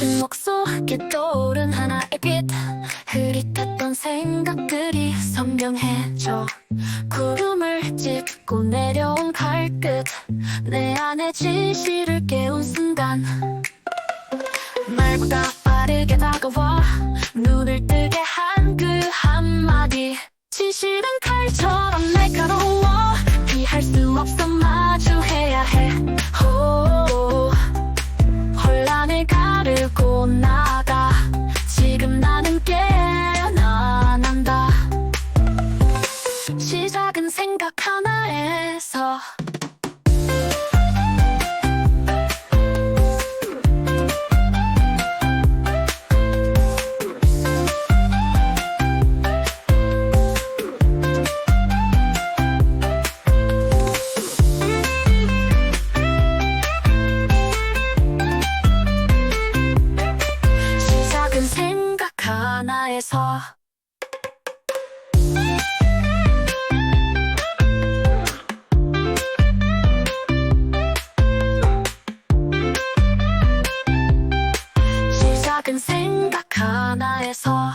붉게 떠오른 하나의 빛. 흐릿했던 생각들이 선명해져. 구름을 짚고 내려온 발끝 내 안의 진실을 깨운 순간. 말보다 빠르게 다가와. 눈을 뜨게 한 그 한마디. 진실은 칼처럼 날카로워 가르고 나가. 지금 나는 깨어난다. 시작은 생각 하나에서 하나에서. 시작은 생각 하나에서